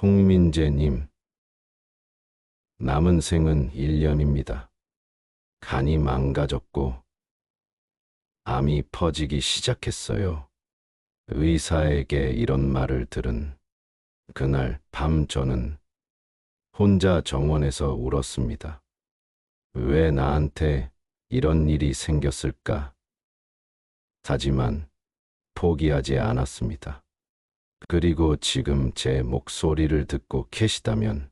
홍민재님, 남은 생은 1년입니다. 간이 망가졌고, 암이 퍼지기 시작했어요. 의사에게 이런 말을 들은 그날 밤 저는 혼자 정원에서 울었습니다. 왜 나한테 이런 일이 생겼을까? 하지만 포기하지 않았습니다. 그리고 지금 제 목소리를 듣고 계시다면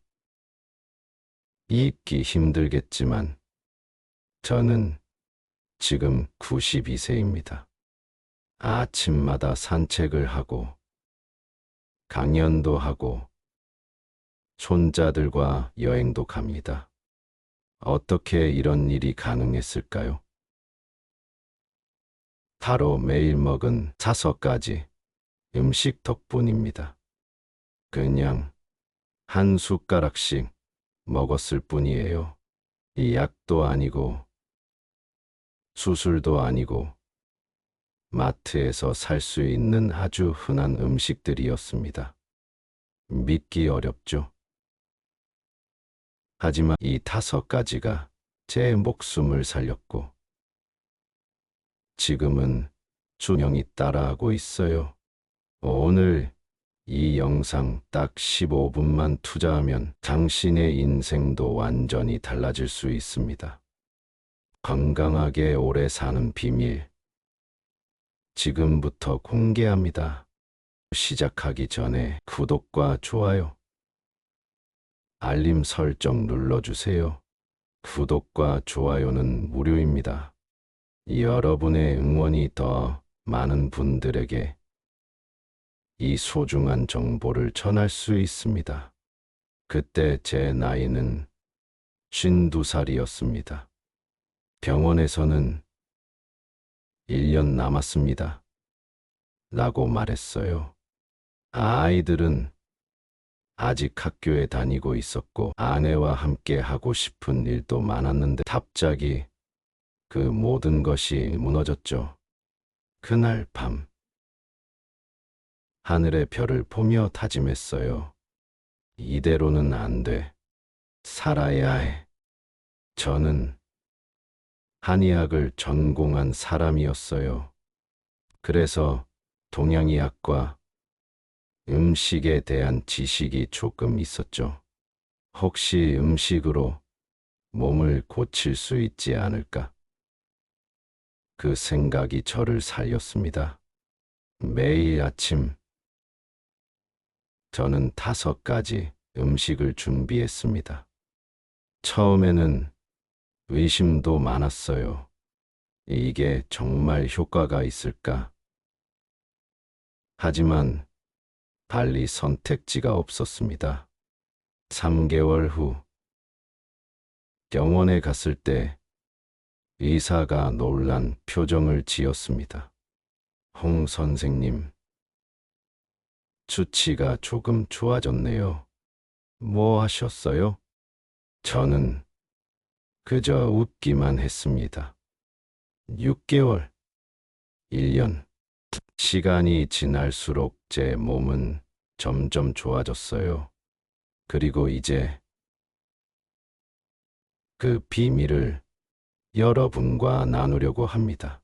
잊기 힘들겠지만 저는 지금 92세입니다. 아침마다 산책을 하고 강연도 하고 손자들과 여행도 갑니다. 어떻게 이런 일이 가능했을까요? 바로 매일 먹은 가지 음식 덕분입니다. 그냥 한 숟가락씩 먹었을 뿐이에요. 이 약도 아니고 수술도 아니고 마트에서 살 수 있는 아주 흔한 음식들이었습니다. 믿기 어렵죠? 하지만 이 다섯 가지가 제 목숨을 살렸고 지금은 수명이 따라하고 있어요. 오늘 이 영상 딱 15분만 투자하면 당신의 인생도 완전히 달라질 수 있습니다. 건강하게 오래 사는 비밀. 지금부터 공개합니다. 시작하기 전에 구독과 좋아요, 알림 설정 눌러주세요. 구독과 좋아요는 무료입니다. 여러분의 응원이 더 많은 분들에게 이 소중한 정보를 전할 수 있습니다. 그때 제 나이는 52살이었습니다. 병원에서는 1년 남았습니다. 라고 말했어요. 아이들은 아직 학교에 다니고 있었고 아내와 함께 하고 싶은 일도 많았는데 갑자기 그 모든 것이 무너졌죠. 그날 밤 하늘의 별을 보며 다짐했어요. 이대로는 안 돼. 살아야 해. 저는 한의학을 전공한 사람이었어요. 그래서 동양의학과 음식에 대한 지식이 조금 있었죠. 혹시 음식으로 몸을 고칠 수 있지 않을까? 그 생각이 저를 살렸습니다. 매일 아침 저는 다섯 가지 음식을 준비했습니다. 처음에는 의심도 많았어요. 이게 정말 효과가 있을까? 하지만 달리 선택지가 없었습니다. 3개월 후 병원에 갔을 때 의사가 놀란 표정을 지었습니다. 홍 선생님, 수치가 조금 좋아졌네요. 뭐 하셨어요? 저는 그저 웃기만 했습니다. 6개월, 1년, 시간이 지날수록 제 몸은 점점 좋아졌어요. 그리고 이제 그 비밀을 여러분과 나누려고 합니다.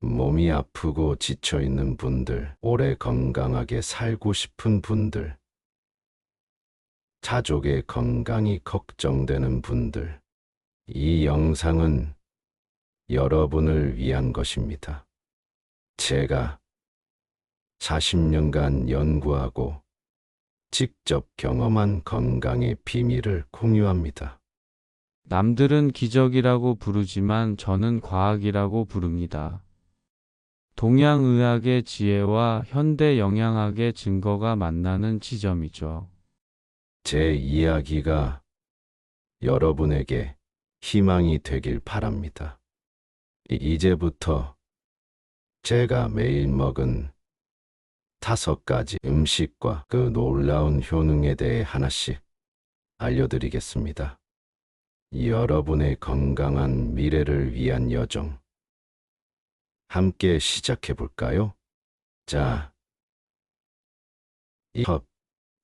몸이 아프고 지쳐 있는 분들, 오래 건강하게 살고 싶은 분들, 가족의 건강이 걱정되는 분들, 이 영상은 여러분을 위한 것입니다. 제가 40년간 연구하고 직접 경험한 건강의 비밀을 공유합니다. 남들은 기적이라고 부르지만 저는 과학이라고 부릅니다. 동양의학의 지혜와 현대 영양학의 증거가 만나는 지점이죠. 제 이야기가 여러분에게 희망이 되길 바랍니다. 이제부터 제가 매일 먹은 다섯 가지 음식과 그 놀라운 효능에 대해 하나씩 알려드리겠습니다. 여러분의 건강한 미래를 위한 여정. 함께 시작해 볼까요? 자, 이 컵,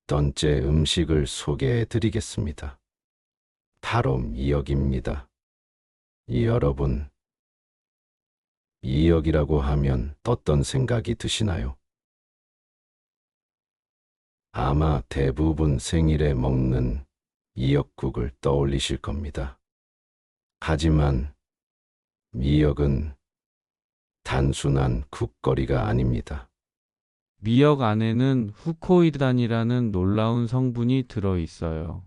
던째 음식을 소개해 드리겠습니다. 바로 미역입니다. 여러분, 미역이라고 하면 어떤 생각이 드시나요? 아마 대부분 생일에 먹는 미역국을 떠올리실 겁니다. 하지만 미역은 단순한 국거리가 아닙니다. 미역 안에는 후코이단이라는 놀라운 성분이 들어 있어요.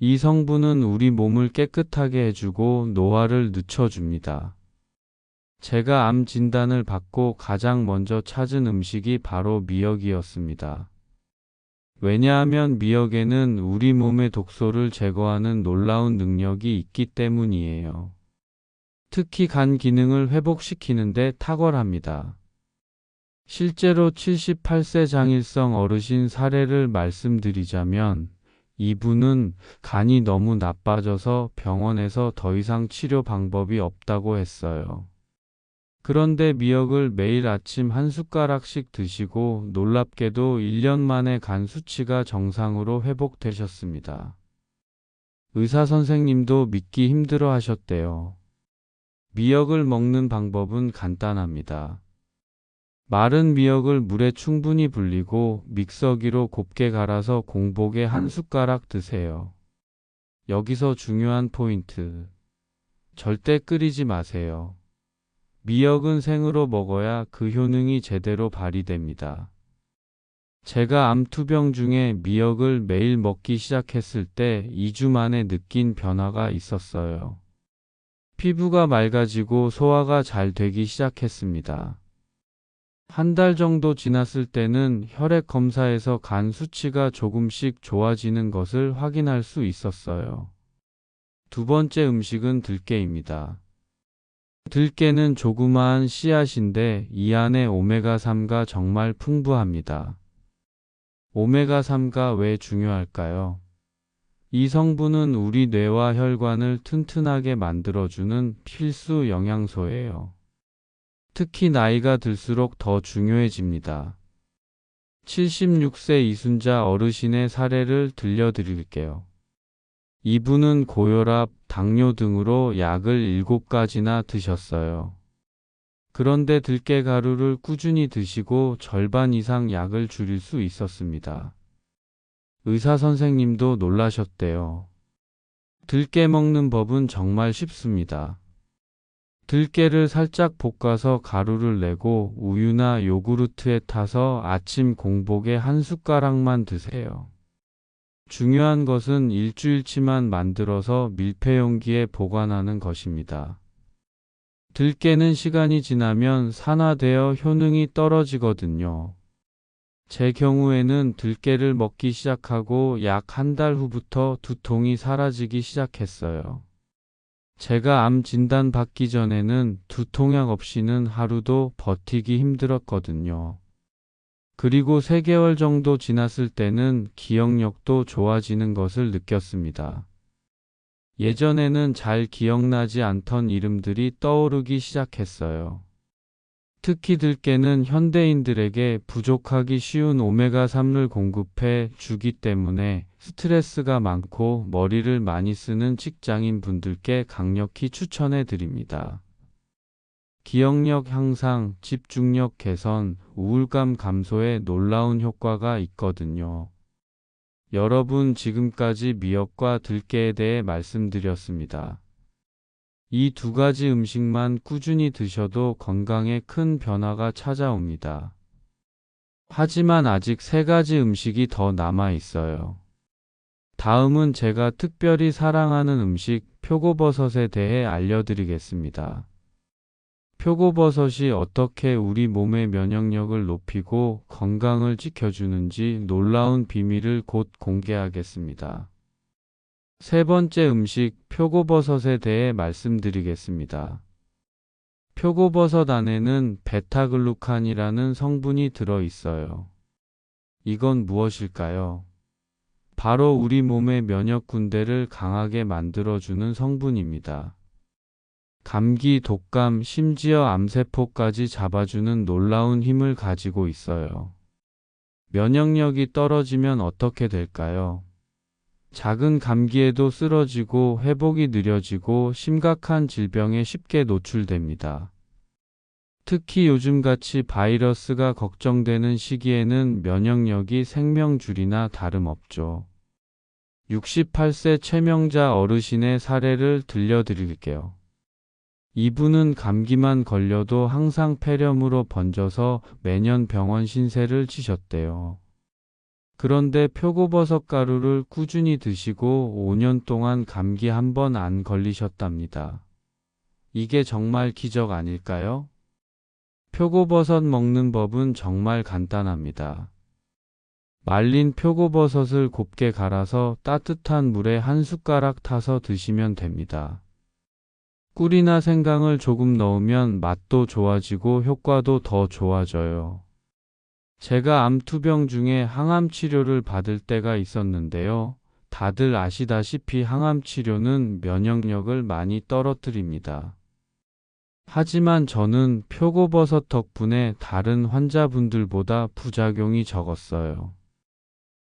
이 성분은 우리 몸을 깨끗하게 해주고 노화를 늦춰줍니다. 제가 암 진단을 받고 가장 먼저 찾은 음식이 바로 미역이었습니다. 왜냐하면 미역에는 우리 몸의 독소를 제거하는 놀라운 능력이 있기 때문이에요. 특히 간 기능을 회복시키는데 탁월합니다. 실제로 78세 장일성 어르신 사례를 말씀드리자면 이분은 간이 너무 나빠져서 병원에서 더 이상 치료 방법이 없다고 했어요. 그런데 미역을 매일 아침 한 숟가락씩 드시고 놀랍게도 1년 만에 간 수치가 정상으로 회복되셨습니다. 의사 선생님도 믿기 힘들어 하셨대요. 미역을 먹는 방법은 간단합니다. 마른 미역을 물에 충분히 불리고 믹서기로 곱게 갈아서 공복에 한 숟가락 드세요. 여기서 중요한 포인트. 절대 끓이지 마세요. 미역은 생으로 먹어야 그 효능이 제대로 발휘됩니다. 제가 암투병 중에 미역을 매일 먹기 시작했을 때 2주 만에 느낀 변화가 있었어요. 피부가 맑아지고 소화가 잘 되기 시작했습니다. 한 달 정도 지났을 때는 혈액 검사에서 간 수치가 조금씩 좋아지는 것을 확인할 수 있었어요. 두 번째 음식은 들깨입니다. 들깨는 조그마한 씨앗인데 이 안에 오메가3가 정말 풍부합니다. 오메가3가 왜 중요할까요? 이 성분은 우리 뇌와 혈관을 튼튼하게 만들어주는 필수 영양소예요. 특히 나이가 들수록 더 중요해집니다. 76세 이순자 어르신의 사례를 들려드릴게요. 이분은 고혈압, 당뇨 등으로 약을 7가지나 드셨어요. 그런데 들깨 가루를 꾸준히 드시고 절반 이상 약을 줄일 수 있었습니다. 의사 선생님도 놀라셨대요. 들깨 먹는 법은 정말 쉽습니다. 들깨를 살짝 볶아서 가루를 내고 우유나 요구르트에 타서 아침 공복에 한 숟가락만 드세요. 중요한 것은 일주일치만 만들어서 밀폐용기에 보관하는 것입니다. 들깨는 시간이 지나면 산화되어 효능이 떨어지거든요. 제 경우에는 들깨를 먹기 시작하고 약 한 달 후부터 두통이 사라지기 시작했어요. 제가 암 진단 받기 전에는 두통약 없이는 하루도 버티기 힘들었거든요. 그리고 3개월 정도 지났을 때는 기억력도 좋아지는 것을 느꼈습니다. 예전에는 잘 기억나지 않던 이름들이 떠오르기 시작했어요. 특히 들깨는 현대인들에게 부족하기 쉬운 오메가3를 공급해 주기 때문에 스트레스가 많고 머리를 많이 쓰는 직장인 분들께 강력히 추천해 드립니다. 기억력 향상, 집중력 개선, 우울감 감소에 놀라운 효과가 있거든요. 여러분 지금까지 미역과 들깨에 대해 말씀드렸습니다. 이 두 가지 음식만 꾸준히 드셔도 건강에 큰 변화가 찾아옵니다. 하지만 아직 세 가지 음식이 더 남아 있어요. 다음은 제가 특별히 사랑하는 음식 표고버섯에 대해 알려드리겠습니다. 표고버섯이 어떻게 우리 몸의 면역력을 높이고 건강을 지켜주는지 놀라운 비밀을 곧 공개하겠습니다. 세 번째 음식 표고버섯에 대해 말씀드리겠습니다. 표고버섯 안에는 베타글루칸이라는 성분이 들어 있어요. 이건 무엇일까요? 바로 우리 몸의 면역 군대를 강하게 만들어주는 성분입니다. 감기, 독감, 심지어 암세포까지 잡아주는 놀라운 힘을 가지고 있어요. 면역력이 떨어지면 어떻게 될까요? 작은 감기에도 쓰러지고 회복이 느려지고 심각한 질병에 쉽게 노출됩니다. 특히 요즘같이 바이러스가 걱정되는 시기에는 면역력이 생명줄이나 다름없죠. 68세 최명자 어르신의 사례를 들려드릴게요. 이분은 감기만 걸려도 항상 폐렴으로 번져서 매년 병원 신세를 지셨대요. 그런데 표고버섯 가루를 꾸준히 드시고 5년 동안 감기 한 번 안 걸리셨답니다. 이게 정말 기적 아닐까요? 표고버섯 먹는 법은 정말 간단합니다. 말린 표고버섯을 곱게 갈아서 따뜻한 물에 한 숟가락 타서 드시면 됩니다. 꿀이나 생강을 조금 넣으면 맛도 좋아지고 효과도 더 좋아져요. 제가 암투병 중에 항암 치료를 받을 때가 있었는데요. 다들 아시다시피 항암 치료는 면역력을 많이 떨어뜨립니다. 하지만 저는 표고버섯 덕분에 다른 환자분들보다 부작용이 적었어요.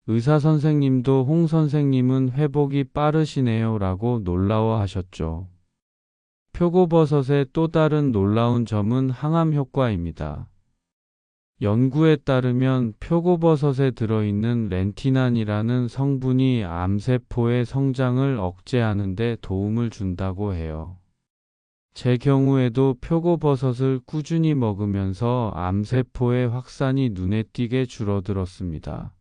의사 선생님도 홍 선생님은 회복이 빠르시네요 라고 놀라워 하셨죠. 표고버섯의 또 다른 놀라운 점은 항암 효과입니다. 연구에 따르면 표고버섯에 들어있는 렌티난이라는 성분이 암세포의 성장을 억제하는 데 도움을 준다고 해요. 제 경우에도 표고버섯을 꾸준히 먹으면서 암세포의 확산이 눈에 띄게 줄어들었습니다.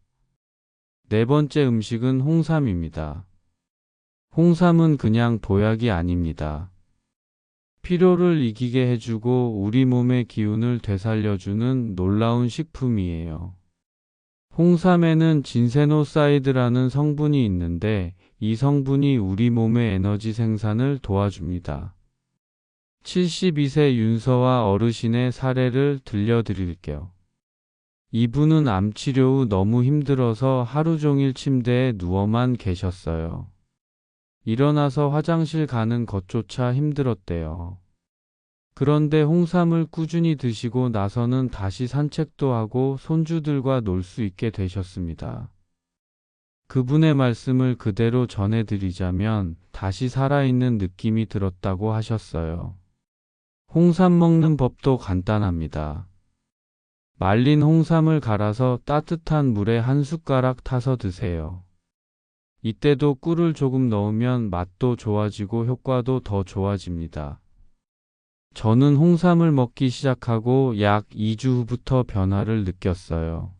네 번째 음식은 홍삼입니다. 홍삼은 그냥 보약이 아닙니다. 피로를 이기게 해주고 우리 몸의 기운을 되살려주는 놀라운 식품이에요. 홍삼에는 진세노사이드라는 성분이 있는데 이 성분이 우리 몸의 에너지 생산을 도와줍니다. 72세 윤서와 어르신의 사례를 들려드릴게요. 이분은 암 치료 후 너무 힘들어서 하루 종일 침대에 누워만 계셨어요. 일어나서 화장실 가는 것조차 힘들었대요. 그런데 홍삼을 꾸준히 드시고 나서는 다시 산책도 하고 손주들과 놀 수 있게 되셨습니다. 그분의 말씀을 그대로 전해드리자면 다시 살아있는 느낌이 들었다고 하셨어요. 홍삼 먹는 법도 간단합니다. 말린 홍삼을 갈아서 따뜻한 물에 한 숟가락 타서 드세요. 이때도 꿀을 조금 넣으면 맛도 좋아지고 효과도 더 좋아집니다. 저는 홍삼을 먹기 시작하고 약 2주 후부터 변화를 느꼈어요.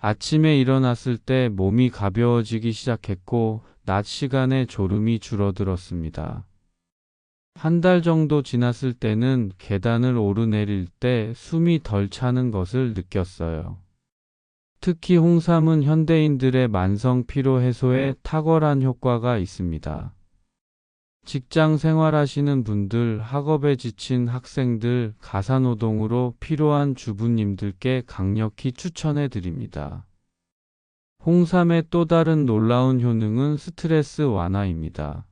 아침에 일어났을 때 몸이 가벼워지기 시작했고 낮 시간에 졸음이 줄어들었습니다. 한 달 정도 지났을 때는 계단을 오르내릴 때 숨이 덜 차는 것을 느꼈어요. 특히 홍삼은 현대인들의 만성 피로 해소에 탁월한 효과가 있습니다. 직장 생활하시는 분들, 학업에 지친 학생들, 가사노동으로 필요한 주부님들께 강력히 추천해 드립니다. 홍삼의 또 다른 놀라운 효능은 스트레스 완화입니다.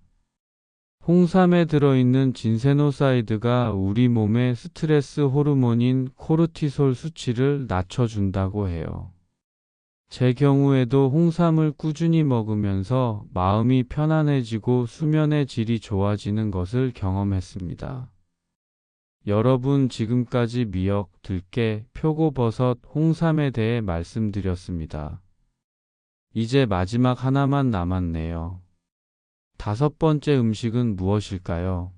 홍삼에 들어있는 진세노사이드가 우리 몸의 스트레스 호르몬인 코르티솔 수치를 낮춰준다고 해요. 제 경우에도 홍삼을 꾸준히 먹으면서 마음이 편안해지고 수면의 질이 좋아지는 것을 경험했습니다. 여러분 지금까지 미역, 들깨, 표고버섯, 홍삼에 대해 말씀드렸습니다. 이제 마지막 하나만 남았네요. 다섯 번째 음식은 무엇일까요?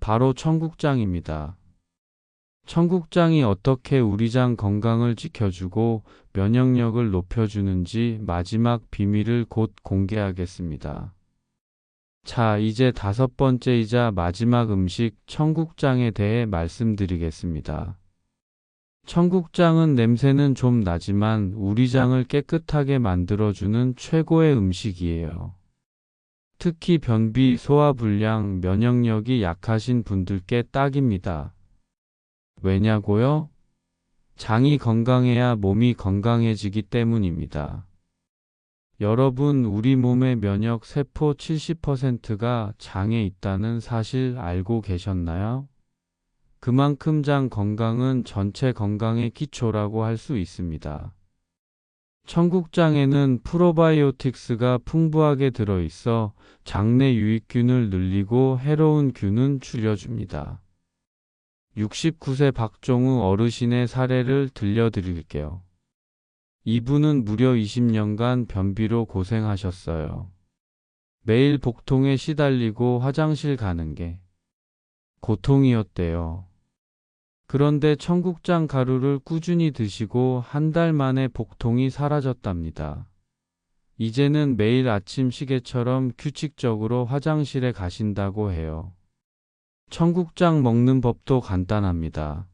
바로 청국장입니다. 청국장이 어떻게 우리 장 건강을 지켜주고 면역력을 높여주는지 마지막 비밀을 곧 공개하겠습니다. 자, 이제 다섯 번째이자 마지막 음식 청국장에 대해 말씀드리겠습니다. 청국장은 냄새는 좀 나지만 우리 장을 깨끗하게 만들어주는 최고의 음식이에요. 특히 변비, 소화불량, 면역력이 약하신 분들께 딱입니다. 왜냐고요? 장이 건강해야 몸이 건강해지기 때문입니다. 여러분, 우리 몸의 면역 세포 70%가 장에 있다는 사실 알고 계셨나요? 그만큼 장 건강은 전체 건강의 기초라고 할 수 있습니다. 청국장에는 프로바이오틱스가 풍부하게 들어있어 장내 유익균을 늘리고 해로운 균은 줄여줍니다. 69세 박종우 어르신의 사례를 들려드릴게요. 이분은 무려 20년간 변비로 고생하셨어요. 매일 복통에 시달리고 화장실 가는 게 고통이었대요. 그런데 청국장 가루를 꾸준히 드시고 한 달 만에 복통이 사라졌답니다. 이제는 매일 아침 시계처럼 규칙적으로 화장실에 가신다고 해요. 청국장 먹는 법도 간단합니다.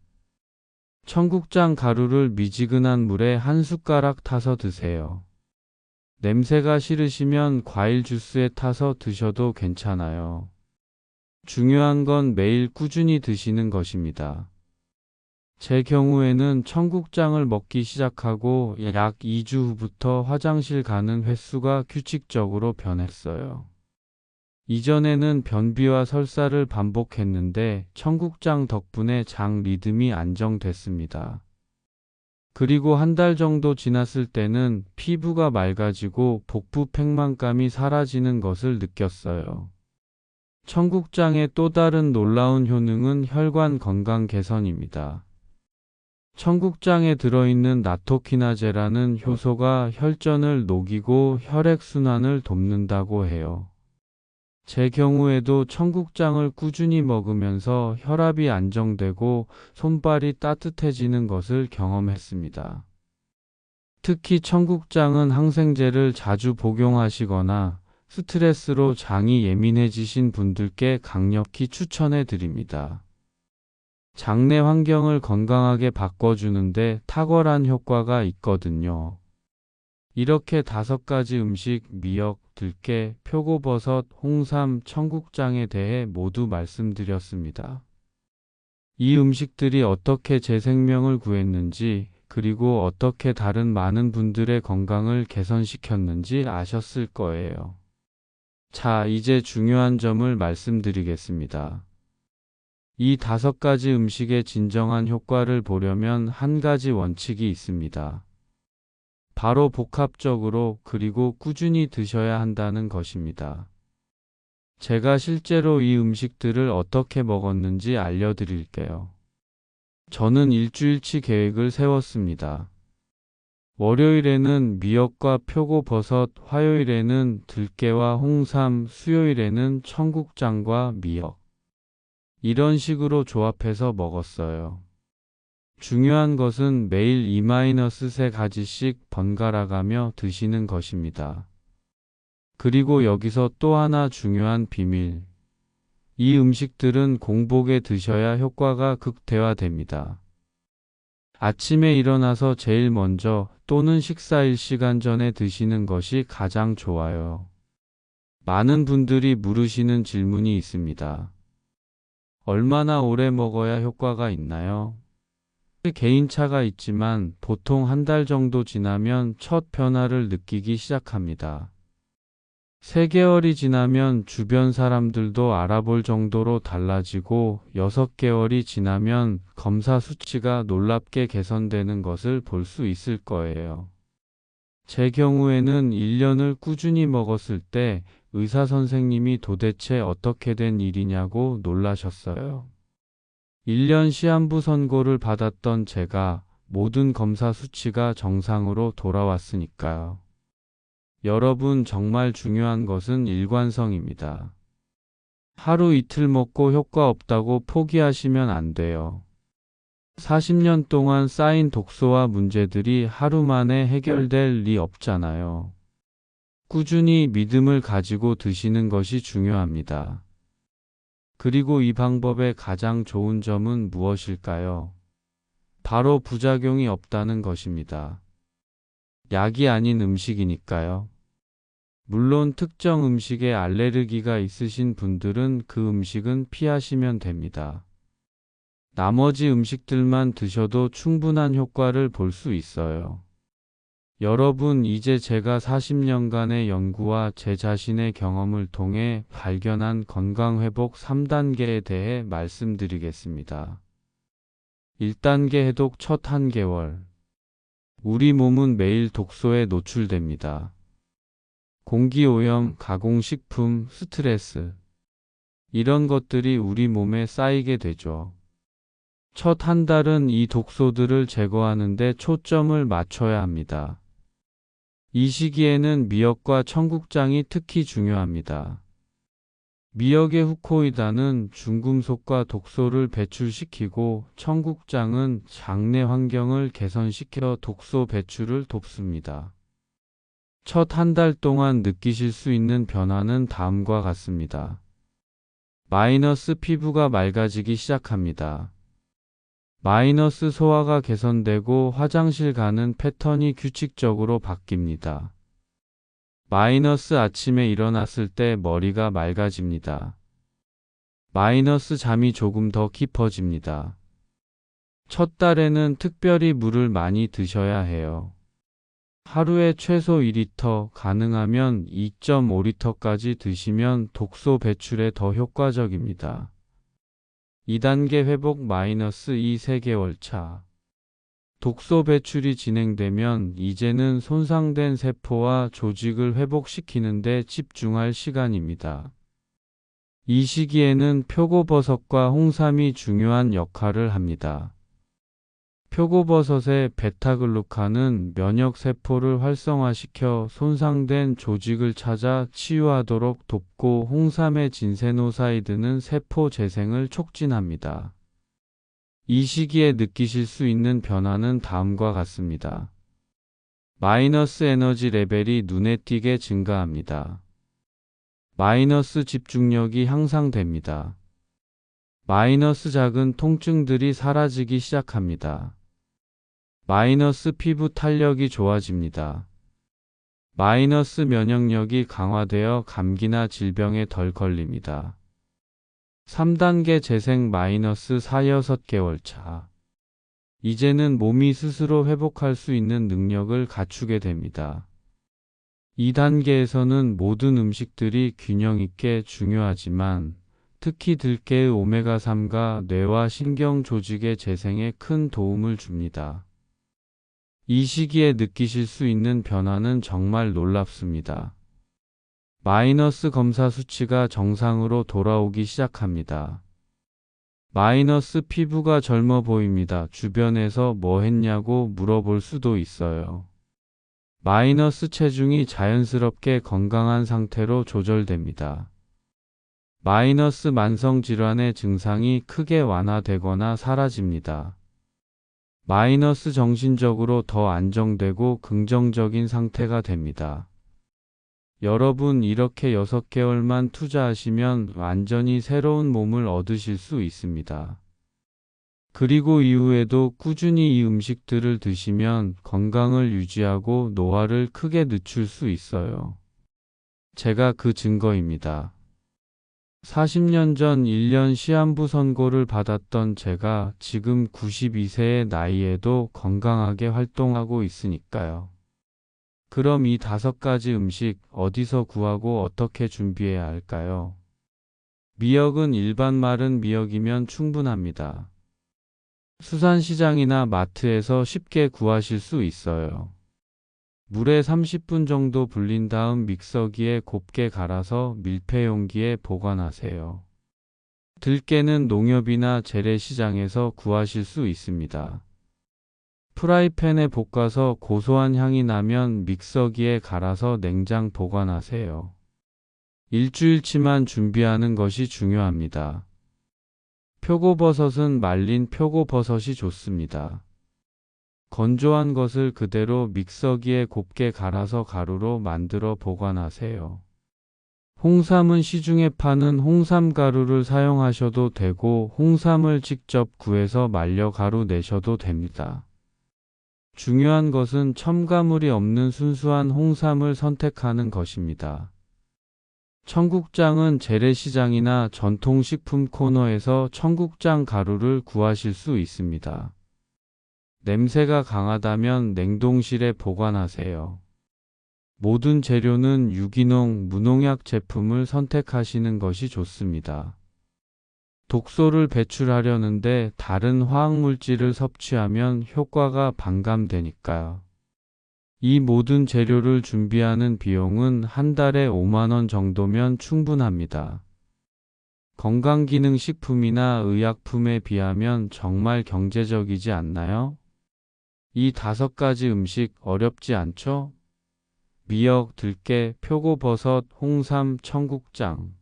청국장 가루를 미지근한 물에 한 숟가락 타서 드세요. 냄새가 싫으시면 과일 주스에 타서 드셔도 괜찮아요. 중요한 건 매일 꾸준히 드시는 것입니다. 제 경우에는 청국장을 먹기 시작하고 약 2주 후부터 화장실 가는 횟수가 규칙적으로 변했어요. 이전에는 변비와 설사를 반복했는데 청국장 덕분에 장 리듬이 안정됐습니다. 그리고 한 달 정도 지났을 때는 피부가 맑아지고 복부 팽만감이 사라지는 것을 느꼈어요. 청국장의 또 다른 놀라운 효능은 혈관 건강 개선입니다. 청국장에 들어있는 나토키나제라는 효소가 혈전을 녹이고 혈액순환을 돕는다고 해요. 제 경우에도 청국장을 꾸준히 먹으면서 혈압이 안정되고 손발이 따뜻해지는 것을 경험했습니다. 특히 청국장은 항생제를 자주 복용하시거나 스트레스로 장이 예민해지신 분들께 강력히 추천해 드립니다. 장내 환경을 건강하게 바꿔주는데 탁월한 효과가 있거든요. 이렇게 다섯 가지 음식, 미역, 들깨, 표고버섯, 홍삼, 청국장에 대해 모두 말씀드렸습니다. 이 음식들이 어떻게 제 생명을 구했는지, 그리고 어떻게 다른 많은 분들의 건강을 개선시켰는지 아셨을 거예요. 자, 이제 중요한 점을 말씀드리겠습니다. 이 다섯 가지 음식의 진정한 효과를 보려면 한 가지 원칙이 있습니다. 바로 복합적으로 그리고 꾸준히 드셔야 한다는 것입니다. 제가 실제로 이 음식들을 어떻게 먹었는지 알려드릴게요. 저는 일주일치 계획을 세웠습니다. 월요일에는 미역과 표고버섯, 화요일에는 들깨와 홍삼, 수요일에는 청국장과 미역. 이런 식으로 조합해서 먹었어요. 중요한 것은 매일 2-3가지씩 번갈아가며 드시는 것입니다. 그리고 여기서 또 하나 중요한 비밀. 이 음식들은 공복에 드셔야 효과가 극대화됩니다. 아침에 일어나서 제일 먼저 또는 식사 1시간 전에 드시는 것이 가장 좋아요. 많은 분들이 물으시는 질문이 있습니다. 얼마나 오래 먹어야 효과가 있나요? 개인차가 있지만 보통 한 달 정도 지나면 첫 변화를 느끼기 시작합니다. 3개월이 지나면 주변 사람들도 알아볼 정도로 달라지고 6개월이 지나면 검사 수치가 놀랍게 개선되는 것을 볼 수 있을 거예요. 제 경우에는 1년을 꾸준히 먹었을 때 의사 선생님이 도대체 어떻게 된 일이냐고 놀라셨어요. 1년 시한부 선고를 받았던 제가 모든 검사 수치가 정상으로 돌아왔으니까요. 여러분 정말 중요한 것은 일관성입니다. 하루 이틀 먹고 효과 없다고 포기하시면 안 돼요. 40년 동안 쌓인 독소와 문제들이 하루 만에 해결될 리 없잖아요. 꾸준히 믿음을 가지고 드시는 것이 중요합니다. 그리고 이 방법의 가장 좋은 점은 무엇일까요? 바로 부작용이 없다는 것입니다. 약이 아닌 음식이니까요. 물론 특정 음식에 알레르기가 있으신 분들은 그 음식은 피하시면 됩니다. 나머지 음식들만 드셔도 충분한 효과를 볼 수 있어요. 여러분, 이제 제가 40년간의 연구와 제 자신의 경험을 통해 발견한 건강회복 3단계에 대해 말씀드리겠습니다. 1단계 해독 첫 한개월 우리 몸은 매일 독소에 노출됩니다. 공기오염, 가공식품, 스트레스. 이런 것들이 우리 몸에 쌓이게 되죠. 첫 한 달은 이 독소들을 제거하는데 초점을 맞춰야 합니다. 이 시기에는 미역과 청국장이 특히 중요합니다. 미역의 후코이다는 중금속과 독소를 배출시키고 청국장은 장내 환경을 개선시켜 독소 배출을 돕습니다. 첫 한 달 동안 느끼실 수 있는 변화는 다음과 같습니다. 마이너스 피부가 맑아지기 시작합니다. 마이너스 소화가 개선되고 화장실 가는 패턴이 규칙적으로 바뀝니다. 마이너스 아침에 일어났을 때 머리가 맑아집니다. 마이너스 잠이 조금 더 깊어집니다. 첫 달에는 특별히 물을 많이 드셔야 해요. 하루에 최소 2리터, 가능하면 2.5리터까지 드시면 독소 배출에 더 효과적입니다. 2단계 회복 마이너스 2 3개월 차. 독소 배출이 진행되면 이제는 손상된 세포와 조직을 회복시키는데 집중할 시간입니다. 이 시기에는 표고버섯과 홍삼이 중요한 역할을 합니다. 표고버섯의 베타글루칸은 면역 세포를 활성화시켜 손상된 조직을 찾아 치유하도록 돕고 홍삼의 진세노사이드는 세포 재생을 촉진합니다. 이 시기에 느끼실 수 있는 변화는 다음과 같습니다. 마이너스 에너지 레벨이 눈에 띄게 증가합니다. 마이너스 집중력이 향상됩니다. 마이너스 작은 통증들이 사라지기 시작합니다. 마이너스 피부 탄력이 좋아집니다. 마이너스 면역력이 강화되어 감기나 질병에 덜 걸립니다. 3단계 재생 마이너스 4, 6개월 차. 이제는 몸이 스스로 회복할 수 있는 능력을 갖추게 됩니다. 2단계에서는 모든 음식들이 균형 있게 중요하지만 특히 들깨의 오메가3가 뇌와 신경 조직의 재생에 큰 도움을 줍니다. 이 시기에 느끼실 수 있는 변화는 정말 놀랍습니다. 마이너스 검사 수치가 정상으로 돌아오기 시작합니다. 마이너스 피부가 젊어 보입니다. 주변에서 뭐 했냐고 물어볼 수도 있어요. 마이너스 체중이 자연스럽게 건강한 상태로 조절됩니다. 마이너스 만성 질환의 증상이 크게 완화되거나 사라집니다. 마이너스 정신적으로 더 안정되고 긍정적인 상태가 됩니다. 여러분 이렇게 6개월만 투자하시면 완전히 새로운 몸을 얻으실 수 있습니다. 그리고 이후에도 꾸준히 이 음식들을 드시면 건강을 유지하고 노화를 크게 늦출 수 있어요. 제가 그 증거입니다. 40년 전 1년 시한부 선고를 받았던 제가 지금 92세의 나이에도 건강하게 활동하고 있으니까요. 그럼 이 다섯 가지 음식 어디서 구하고 어떻게 준비해야 할까요? 미역은 일반 마른 미역이면 충분합니다. 수산시장이나 마트에서 쉽게 구하실 수 있어요. 물에 30분 정도 불린 다음 믹서기에 곱게 갈아서 밀폐 용기에 보관하세요. 들깨는 농협이나 재래시장에서 구하실 수 있습니다. 프라이팬에 볶아서 고소한 향이 나면 믹서기에 갈아서 냉장 보관하세요. 일주일치만 준비하는 것이 중요합니다. 표고버섯은 말린 표고버섯이 좋습니다. 건조한 것을 그대로 믹서기에 곱게 갈아서 가루로 만들어 보관하세요. 홍삼은 시중에 파는 홍삼 가루를 사용하셔도 되고 홍삼을 직접 구해서 말려 가루 내셔도 됩니다. 중요한 것은 첨가물이 없는 순수한 홍삼을 선택하는 것입니다. 청국장은 재래시장이나 전통식품 코너에서 청국장 가루를 구하실 수 있습니다. 냄새가 강하다면 냉동실에 보관하세요. 모든 재료는 유기농, 무농약 제품을 선택하시는 것이 좋습니다. 독소를 배출하려는데 다른 화학물질을 섭취하면 효과가 반감되니까요. 이 모든 재료를 준비하는 비용은 한 달에 5만원 정도면 충분합니다. 건강기능식품이나 의약품에 비하면 정말 경제적이지 않나요? 이 다섯 가지 음식 어렵지 않죠? 미역, 들깨, 표고버섯, 홍삼, 청국장.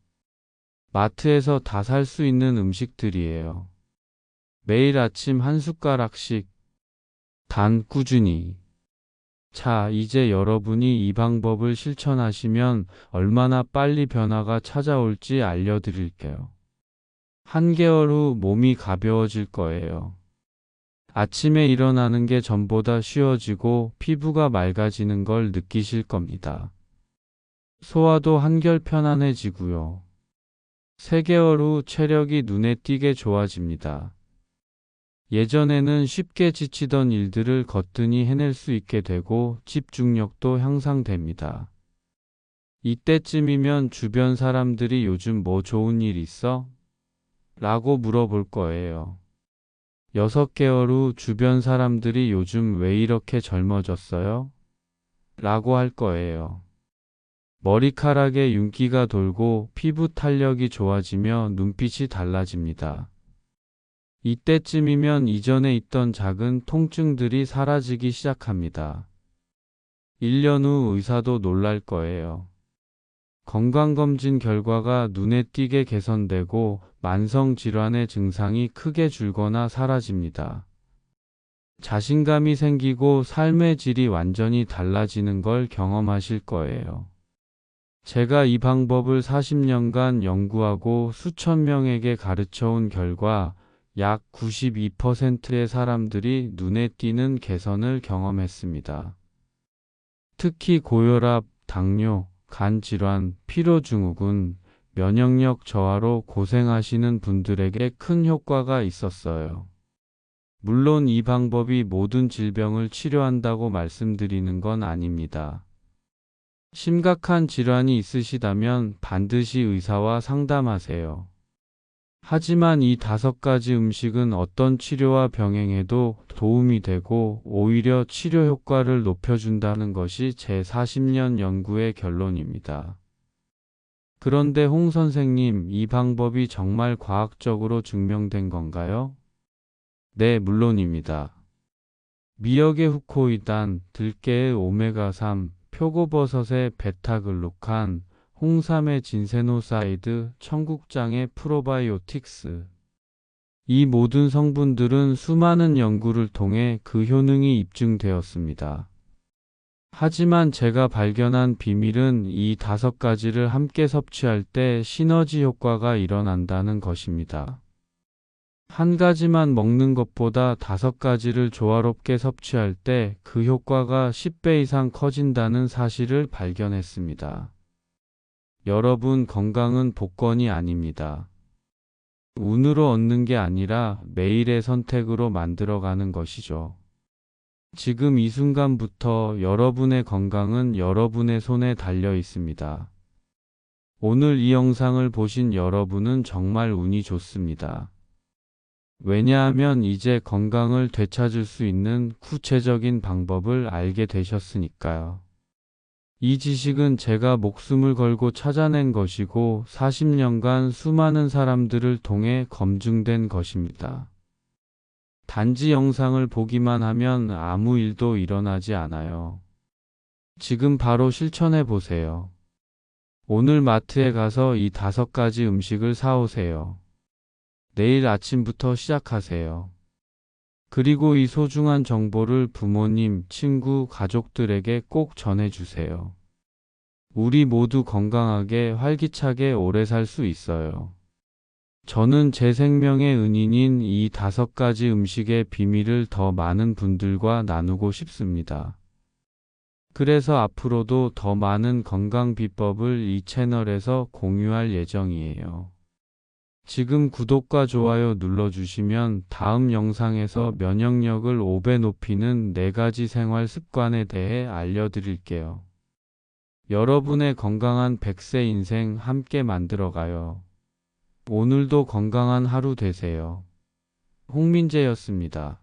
마트에서 다 살 수 있는 음식들이에요. 매일 아침 한 숟가락씩. 단 꾸준히. 자, 이제 여러분이 이 방법을 실천하시면 얼마나 빨리 변화가 찾아올지 알려드릴게요. 한개월 후 몸이 가벼워질 거예요. 아침에 일어나는 게 전보다 쉬워지고 피부가 맑아지는 걸 느끼실 겁니다. 소화도 한결 편안해지고요. 3개월 후 체력이 눈에 띄게 좋아집니다. 예전에는 쉽게 지치던 일들을 거뜬히 해낼 수 있게 되고 집중력도 향상됩니다. 이때쯤이면 주변 사람들이 요즘 뭐 좋은 일 있어? 라고 물어볼 거예요. 6개월 후 주변 사람들이 요즘 왜 이렇게 젊어졌어요? 라고 할 거예요. 머리카락에 윤기가 돌고 피부 탄력이 좋아지며 눈빛이 달라집니다. 이때쯤이면 이전에 있던 작은 통증들이 사라지기 시작합니다. 1년 후 의사도 놀랄 거예요. 건강검진 결과가 눈에 띄게 개선되고 만성 질환의 증상이 크게 줄거나 사라집니다. 자신감이 생기고 삶의 질이 완전히 달라지는 걸 경험하실 거예요. 제가 이 방법을 40년간 연구하고 수천 명에게 가르쳐 온 결과 약 92%의 사람들이 눈에 띄는 개선을 경험했습니다. 특히 고혈압, 당뇨, 간 질환, 피로 증후군, 면역력 저하로 고생하시는 분들에게 큰 효과가 있었어요. 물론 이 방법이 모든 질병을 치료한다고 말씀드리는 건 아닙니다. 심각한 질환이 있으시다면 반드시 의사와 상담하세요. 하지만 이 다섯 가지 음식은 어떤 치료와 병행해도 도움이 되고 오히려 치료 효과를 높여준다는 것이 제 40년 연구의 결론입니다. 그런데 홍 선생님, 이 방법이 정말 과학적으로 증명된 건가요? 네, 물론입니다. 미역의 후코이단, 들깨의 오메가3, 표고버섯의 베타글루칸, 홍삼의 진세노사이드, 청국장의 프로바이오틱스. 이 모든 성분들은 수많은 연구를 통해 그 효능이 입증되었습니다. 하지만 제가 발견한 비밀은 이 다섯 가지를 함께 섭취할 때 시너지 효과가 일어난다는 것입니다. 한 가지만 먹는 것보다 다섯 가지를 조화롭게 섭취할 때 그 효과가 10배 이상 커진다는 사실을 발견했습니다. 여러분 건강은 복권이 아닙니다. 운으로 얻는 게 아니라 매일의 선택으로 만들어가는 것이죠. 지금 이 순간부터 여러분의 건강은 여러분의 손에 달려 있습니다. 오늘 이 영상을 보신 여러분은 정말 운이 좋습니다. 왜냐하면 이제 건강을 되찾을 수 있는 구체적인 방법을 알게 되셨으니까요. 이 지식은 제가 목숨을 걸고 찾아낸 것이고 40년간 수많은 사람들을 통해 검증된 것입니다. 단지 영상을 보기만 하면 아무 일도 일어나지 않아요. 지금 바로 실천해 보세요. 오늘 마트에 가서 이 다섯 가지 음식을 사오세요. 내일 아침부터 시작하세요. 그리고 이 소중한 정보를 부모님, 친구, 가족들에게 꼭 전해주세요. 우리 모두 건강하게 활기차게 오래 살 수 있어요. 저는 제 생명의 은인인 이 다섯 가지 음식의 비밀을 더 많은 분들과 나누고 싶습니다. 그래서 앞으로도 더 많은 건강 비법을 이 채널에서 공유할 예정이에요. 지금 구독과 좋아요 눌러주시면 다음 영상에서 면역력을 5배 높이는 4가지 생활 습관에 대해 알려드릴게요. 여러분의 건강한 100세 인생 함께 만들어가요. 오늘도 건강한 하루 되세요. 홍민재였습니다.